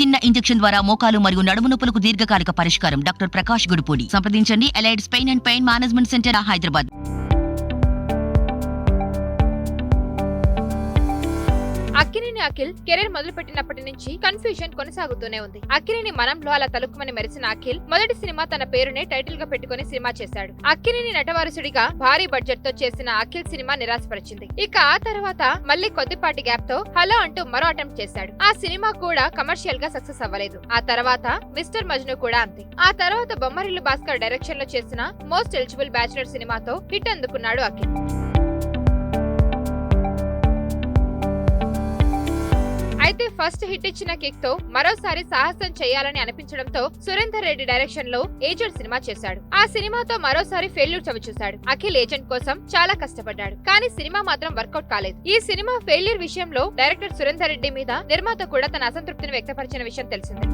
చిన్న ఇంజెక్షన్ ద్వారా మోకాలు మరియు నడుము నొప్పులకు దీర్ఘకాలిక పరిష్కారం. డాక్టర్ ప్రకాష్ గుడిపూడి. సంప్రదించండి. ఎలైడ్స్ pain and pain management centre Hyderabad. Akkineni Akhil career మొదలుపెట్టినప్పటి నుంచి కన్ఫ్యూజన్ కొనసాగుతూనే ఉంది. అక్కినేని మనంలో అలా తలుక్కుమని మెరిసిన అఖిల్ మొదటి సినిమా తన పేరునే టైటిల్గా పెట్టుకుని సినిమా చేశాడు. అక్కినేని నటవారసుడిగా భారీ బడ్జెట్తో చేసిన అఖిల్ సినిమా నిరాశపరిచింది. ఇక ఆ తర్వాత మళ్ళీ కొద్దిపాటి గ్యాప్తో హలో అంటూ మరో అటెంప్ట్ చేశాడు. ఆ సినిమా కూడా కమర్షియల్గా సక్సెస్ అవ్వలేదు. ఆ తర్వాత మిస్టర్ మజ్ను కూడా అంతే. ఆ తర్వాత బొమ్మరిల్లు భాస్కర్ డైరెక్షన్లో చేసిన మోస్ట్ ఎలిజిబుల్ బ్యాచులర్ సినిమాతో హిట్ అందుకున్నాడు అఖిల్. ఫస్ట్ హిట్ ఇచ్చిన కిక్తో మరోసారి సాహసం చేయాలని అనిపించడంతో సురేందర్ రెడ్డి డైరెక్షన్లో ఏజెంట్ సినిమా చేశాడు. ఆ సినిమాతో మరోసారి ఫెయిల్యూర్ చవిచూశాడు అఖిల్ ఏజెంట్ కోసం చాలా కష్టపడ్డాడు. కానీ సినిమా మాత్రం వర్కౌట్ కాలేదు. ఈ సినిమా ఫెయిల్యూర్ విషయంలో డైరెక్టర్ సురేందర్ రెడ్డి మీద నిర్మాత కూడా తన అసంతృప్తిని వ్యక్తపరిచిన విషయం తెలిసిందే.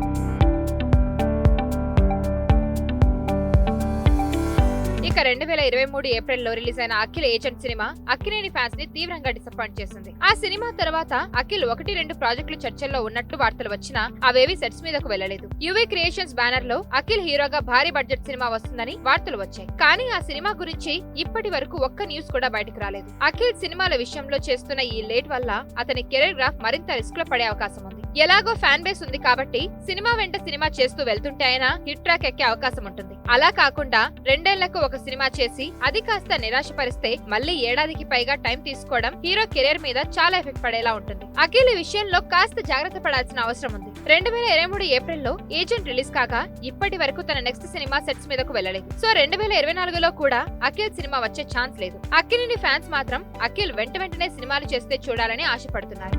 ఇక రెండు వేల ఇరవై మూడు ఏప్రిల్లో రిలీజ్ అయిన అఖిల్ ఏజెంట్ సినిమా అక్కినేని ఫ్యాన్స్ని తీవ్రంగా డిసప్పాయింట్ చేసింది. ఆ సినిమా తర్వాత అఖిల్ ఒకటి రెండు ప్రాజెక్టులు చర్చల్లో ఉన్నట్లు వార్తలు వచ్చినా అవేవి సెట్స్ మీదకు వెళ్ళలేదు యువి క్రియేషన్స్ బ్యానర్లో అఖిల్ హీరోగా భారీ బడ్జెట్ సినిమా వస్తుందని వార్తలు వచ్చాయి. కానీ ఆ సినిమా గురించి ఇప్పటి వరకు ఒక్క న్యూస్ కూడా బయటకు రాలేదు. అఖిల్ సినిమాల విషయంలో చేస్తున్న ఈ లేట్ వల్ల అతని కెరీర్ గ్రాఫ్ మరింత రిస్క్లో పడే అవకాశం ఉంది. ఎలాగో ఫ్యాన్ బేస్ ఉంది కాబట్టి సినిమా వెంట సినిమా చేస్తూ వెళ్తుంటే అయినా హిట్ ట్రాక్ ఎక్కే అవకాశం ఉంటుంది. అలా కాకుండా రెండేళ్ళకు ఒక సినిమా చేసి అది కాస్త నిరాశపరిస్తే మళ్ళీ ఏడాదికి పైగా టైం తీసుకోవడం హీరో కెరీర్ మీద చాలా ఎఫెక్ట్ పడేలా ఉంటుంది. అఖిల్ ఈ విషయంలో కాస్త జాగ్రత్త పడాల్సిన అవసరం ఉంది. రెండు వేల ఇరవై మూడు ఏప్రిల్లో ఏజెంట్ రిలీజ్ కాగా ఇప్పటి వరకు తన నెక్స్ట్ సినిమా సెట్స్ మీదకు వెళ్ళలేదు. సో రెండు వేల ఇరవై నాలుగులో కూడా అఖిల్ సినిమా వచ్చే ఛాన్స్ లేదు. అఖిల్ని ఫ్యాన్స్ మాత్రం అఖిల్ వెంట వెంటనే సినిమాలు చేస్తే చూడాలని ఆశపడుతున్నారు.